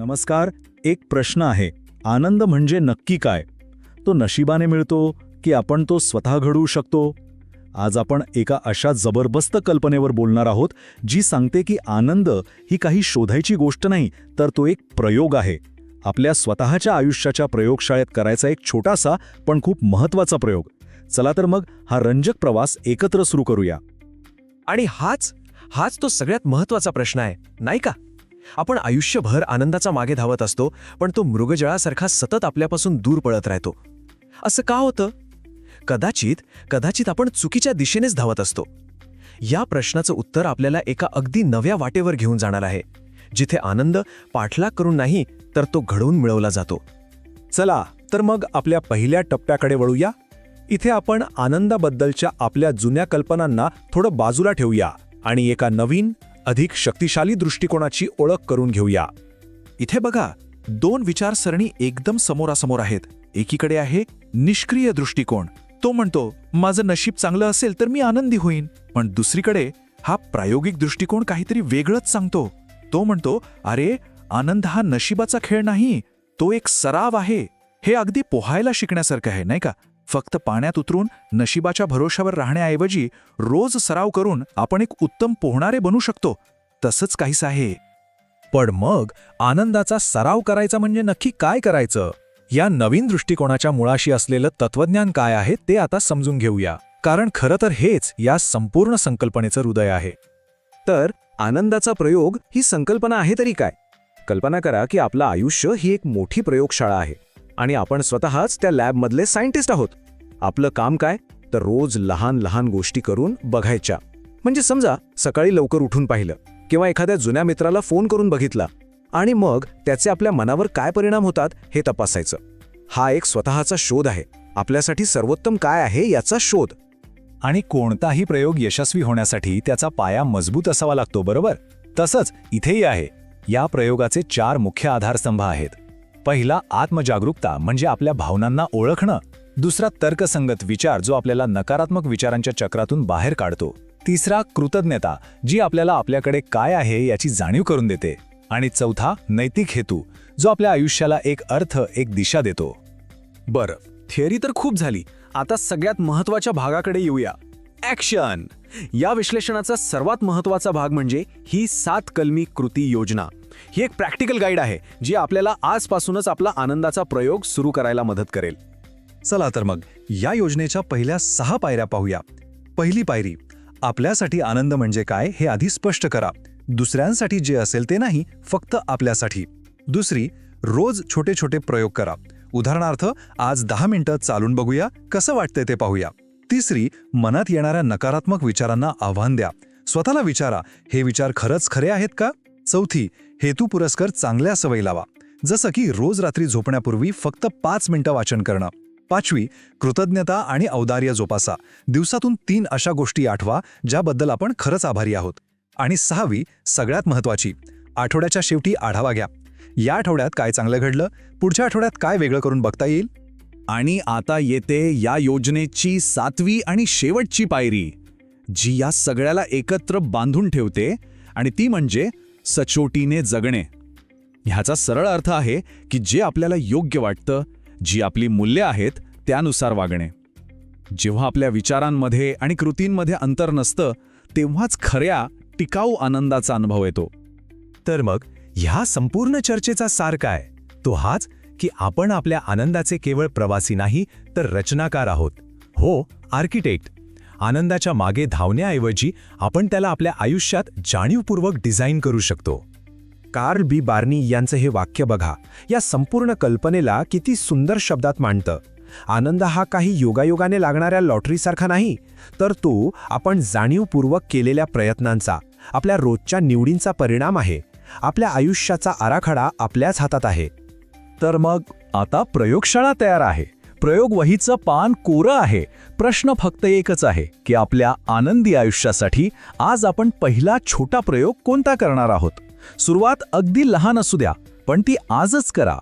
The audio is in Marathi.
नमस्कार एक प्रश्न आहे. आनंद म्हणजे नक्की काय? तो नशिबाने मिळतो की आपण तो स्वतः घडवू शकतो? आज आपण एका अशा जबरदस्त कल्पनेवर बोलणार आहोत जी सांगते की आनंद ही काही शोधायची गोष्ट नाही तर तो एक प्रयोग आहे. आपल्या स्वतःच्या आयुष्याच्या प्रयोगशाळेत करायचा एक छोटासा पण खूप महत्त्वाचा प्रयोग. चला तर मग हा रंजक प्रवास एकत्र सुरू करूया. आणि हाच हाच तो सगळ्यात महत्त्वाचा प्रश्न आहे नाही का? आपण आयुष्यभर आनंदाचा मागे धावत असतो पण तो मृगजळासारखा सतत आपल्यापासून दूर पळत राहतो. असं का होतं? कदाचित कदाचित आपण चुकीच्या दिशेनेच धावत असतो. या प्रश्नाचं उत्तर आपल्याला एका अगदी नव्या वाटेवर घेऊन जाणार आहे जिथे आनंद पाठलाग करून नाही तर तो घडवून मिळवला जातो. चला तर मग आपल्या पहिल्या टप्प्याकडे वळूया. इथे आपण आनंदाबद्दलच्या आपल्या जुन्या कल्पनांना थोडं बाजूला ठेवूया आणि एका नवीन अधिक शक्तिशाली दृष्टिकोनाची ओळख करून घेऊया. इथे बघा दोन विचारसरणी एकदम समोरासमोर आहेत. एकीकडे आहे निष्क्रिय दृष्टिकोन. तो म्हणतो माझं नशीब चांगलं असेल तर मी आनंदी होईन. पण दुसरीकडे हा प्रायोगिक दृष्टिकोन काहीतरी वेगळंच सांगतो. तो म्हणतो अरे आनंद हा नशिबाचा खेळ नाही तो एक सराव आहे. हे अगदी पोहायला शिकण्यासारखं आहे नाही का? फक्त पाण्यात उतरून नशिबाच्या भरोशावर राहण्याऐवजी रोज सराव करून आपण एक उत्तम पोहणारे बनू शकतो तसंच काहीच आहे. पण मग आनंदाचा सराव करायचा म्हणजे नक्की काय करायचं? या नवीन दृष्टिकोनाच्या मुळाशी असलेलं तत्वज्ञान काय आहे ते आता समजून घेऊया. कारण खरं तर हेच या संपूर्ण संकल्पनेचं हृदय आहे. तर आनंदाचा प्रयोग ही संकल्पना आहे तरी काय? कल्पना करा की आपलं आयुष्य ही एक मोठी प्रयोगशाळा आहे. आणि आपण स्वतःच त्या लॅबमधले सायंटिस्ट आहोत. आपलं काम काय? तर रोज लहान लहान गोष्टी करून बघायच्या. म्हणजे समजा सकाळी लवकर उठून पाहिलं किंवा एखाद्या जुन्या मित्राला फोन करून बघितला आणि मग त्याचे आपल्या मनावर काय परिणाम होतात हे तपासायचं. हा एक स्वतःचा शोध आहे. आपल्यासाठी सर्वोत्तम काय आहे याचा शोध. आणि कोणताही प्रयोग यशस्वी होण्यासाठी त्याचा पाया मजबूत असावा लागतो बरोबर? तसंच इथेही आहे. या प्रयोगाचे चार मुख्य आधारस्तंभ आहेत. पहिला आत्मजागरूकता म्हणजे आपल्या भावनांना ओळखणं. दुसरा तर्कसंगत विचार जो आपल्याला नकारात्मक विचारांच्या चक्रातून बाहेर काढतो. तिसरा कृतज्ञता जी आपल्याला आपल्याकडे काय आहे याची जाणीव करून देते. आणि चौथा नैतिक हेतू जो आपल्या आयुष्याला एक अर्थ एक दिशा देतो. बरं थिअरी तर खूप झाली. आता सगळ्यात महत्त्वाच्या भागाकडे येऊया. ॲक्शन या विश्लेषणाचा सर्वात महत्त्वाचा भाग म्हणजे ही सात कलमी कृती योजना. ही एक प्रॅक्टिकल गाईड आहे जी आपल्याला आजपासूनच आपला आनंदाचा प्रयोग सुरू करायला मदत करेल. चला तर मग या योजनेच्या पहिल्या सहा पायऱ्या पाहूया. पहिली पायरी आपल्यासाठी आनंद म्हणजे काय हे आधी स्पष्ट करा. दुसऱ्यांसाठी जे असेल ते नाही फक्त आपल्यासाठी. दुसरी रोज छोटे छोटे प्रयोग करा. उदाहरणार्थ आज दहा मिनिटं चालून बघूया कसं वाटतंय ते पाहूया. तिसरी मनात येणाऱ्या नकारात्मक विचारांना आव्हान द्या. स्वतःला विचारा हे विचार खरंच खरे आहेत का? चौथी हेतू पुरस्कार चांगल्या सवयी लावा. जसं की रोज रात्री झोपण्यापूर्वी फक्त पाच मिनिटं वाचन करणं. पाचवी कृतज्ञता आणि औदार्य जोपासा. दिवसातून तीन अशा गोष्टी आठवा ज्याबद्दल आपण खरंच आभारी आहोत. आणि सहावी सगळ्यात महत्वाची आठवड्याच्या शेवटी आढावा घ्या. या आठवड्यात काय चांगलं घडलं? पुढच्या आठवड्यात काय वेगळं करून बघता येईल? आणि आता येते या योजनेची सातवी आणि शेवटची पायरी जी या सगळ्याला एकत्र बांधून ठेवते. आणि ती म्हणजे सचोटीने जगणे. ह्याचा सरळ अर्थ आहे की जे आपल्याला योग्य वाटतं जी आपली मूल्य आहेत त्यानुसार वागणे. जेव्हा आपल्या विचारांमध्ये आणि कृतींमध्ये अंतर नसतं तेव्हाच खऱ्या टिकाऊ आनंदाचा अनुभव येतो. तर मग ह्या संपूर्ण चर्चेचा सार काय? तो हाच की आपण आपल्या आनंदाचे केवळ प्रवासी नाही तर रचनाकार आहोत. हो आर्किटेक्ट. आनंदाच्या मागे धावण्याऐवजी आपण त्याला आपल्या आयुष्यात जाणीवपूर्वक डिझाईन करू शकतो. कार्ल बी. बार्नी यांचं हे वाक्य बघा. या संपूर्ण कल्पनेला किती सुंदर शब्दात मांडतं. आनंद हा काही योगायोगाने लागणाऱ्या लॉटरीसारखा नाही तर तो आपण जाणीवपूर्वक केलेल्या प्रयत्नांचा आपल्या रोजच्या निवडींचा परिणाम आहे. आपल्या आयुष्याचा आराखडा आपल्याच हातात आहे. तर मग आता प्रयोगशाळा तयार आहे. प्रयोग वहीचं पान कोरं आहे. प्रश्न फक्त एकच आहे की आपल्या आनंदी आयुष्यासाठी आज आपण पहिला छोटा प्रयोग कोणता करणार आहोत? सुरुवात अगदी लहान असू द्या पण ती आजच करा.